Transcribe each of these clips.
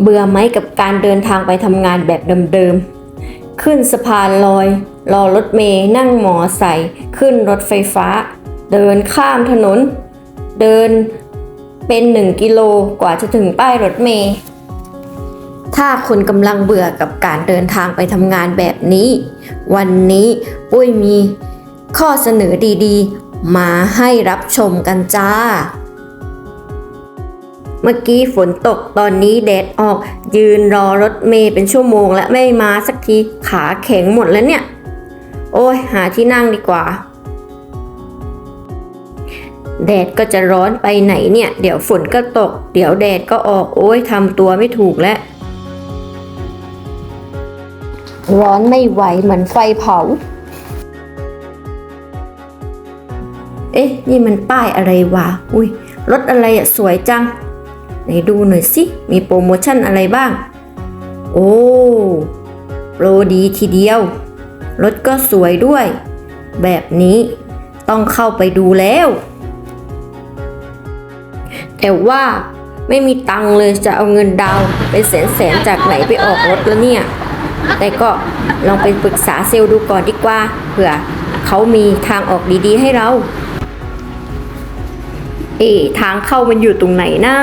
เบื่อไหมกับการเดินทางไปทำงานแบบเดิมๆ ขึ้นสะพานลอย รอรถเมย์นั่งหมอใส่ ขึ้นรถไฟฟ้า เดินข้ามถนน เดินเป็นหนึ่งกิโลกว่าจะถึงป้ายรถเมย์ ถ้าคุณกำลังเบื่อกับการเดินทางไปทำงานแบบนี้ วันนี้ปุ้ยมีข้อเสนอดีๆ มาให้รับชมกันจ้า เมื่อกี้ฝนตกตอนนี้แดดออก ยืนรอรถเมย์เป็นชั่วโมงและไม่มาสักทีขาแข็งหมดแล้วเนี่ย โอ้ยหาที่นั่งดีกว่า แดดก็จะร้อนไปไหนเนี่ย เดี๋ยวฝนก็ตก เดี๋ยวแดดก็ออกโอ้ยทำตัวไม่ถูกแล้วร้อนไม่ไหวเหมือนไฟเผา เอ๊ะ นี่มันป้ายอะไรวะ อุ้ยรถอะไรอะสวยจัง ไหนดูหน่อยสิ มีโปรโมชั่นอะไรบ้าง โอ้โปรดีทีเดียว รถก็สวยด้วย แบบนี้ต้องเข้าไปดูแล้ว แต่ว่าไม่มีตังค์เลยจะเอาเงินดาวไปแสนแสนจากไหนไปออกรถแล้วเนี่ย แต่ก็ลองไปปรึกษาเซลล์ดูก่อนดีกว่า เผื่อเขามีทางออกดีๆให้เรา เอ๊ทางเข้ามันอยู่ตรงไหนนะ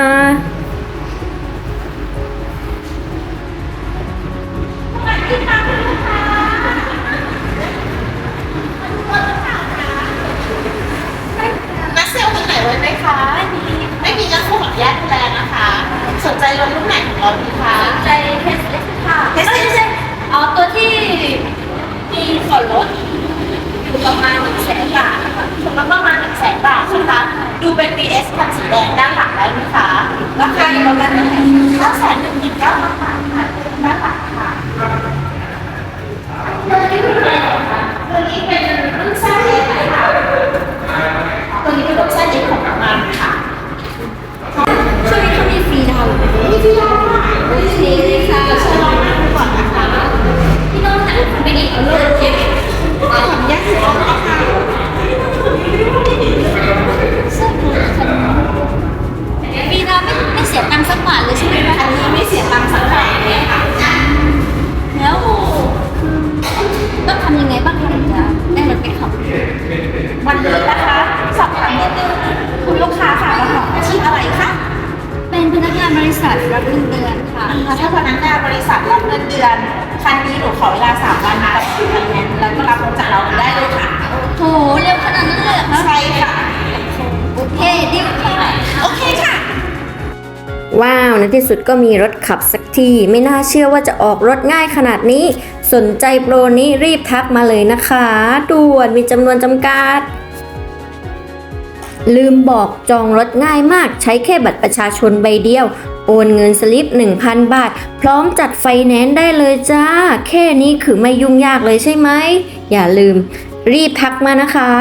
รถรุ่นไหนของเราดีคะใจเทสเอสค่ะเทสเอสเอาตัวที่มีส่วนลดอยู่ประมาณหนึ่งแสนบาทนะคะสมมติประมาณหนึ่งแสนบาทนะคะดูเป็น BS คันสีแดงด้านหลังได้ไหมคะราคาอยู่ประมาณหนึ่งเก้าแสนหนึ่งหมื่นเก้าพันบาทค่ะด้านหลังค่ะตัวนี้เป็นตัวนี้เป็นรุ่นแซดเอ็กค่ะตัวนี้เป็นรุ่นแซดเอ็กของประมาณค่ะ ช่วงนี้เขามีฟรีดาวน์ไหม นี่ที่เราค่ะ โอเคเลยค่ะ เดี๋ยวเชิญลองนั่งดูก่อนนะคะ พี่น้องหันไปอีกเอาลูกเช็ค ข ออนุญาตถือเอานะคะฟรีดาวน์ไม่ไม่เสียตังค์สักบาทเลยใช่ไหมคะอันนี้ไม่เสียตังค์สักบาทเลยค่ะแล้วต้องทำยังไงบ้างคะถึงจะได้รถไปขับวันนี้นะคะสอบถามนิดนึงคุณลูกค้าค่ะประกอบอาชีพอะไรคะเป็นพนักงานบริษัทรับเงินเดือนค่ะถ้าพนักงานบริษัทรับเงินเดือน คันนี้หนูขอเวลาสามวันกับคันนี้แล้วก็รับรถจากเราได้เลยค่ะโหเร็วขนาดนั้นเลยเหรอคะใช่ค่ะ โอเคดิวค่ะโอเคค่ะ ว้าวในที่สุดก็มีรถขับสักที ไม่น่าเชื่อว่าจะออกรถง่ายขนาดนี้ สนใจโปรนี้รีบทักมาเลยนะคะ ด่วนมีจำนวนจำกัด ลืมบอกจองรถง่ายมากใช้แค่บัตรประชาชนใบเดียว โอนเงินสลิป 1,000 บาท พร้อมจัดไฟแนนซ์ได้เลยจ้า แค่นี้คือไม่ยุ่งยากเลยใช่ไหม อย่าลืมรีบทักมานะคะ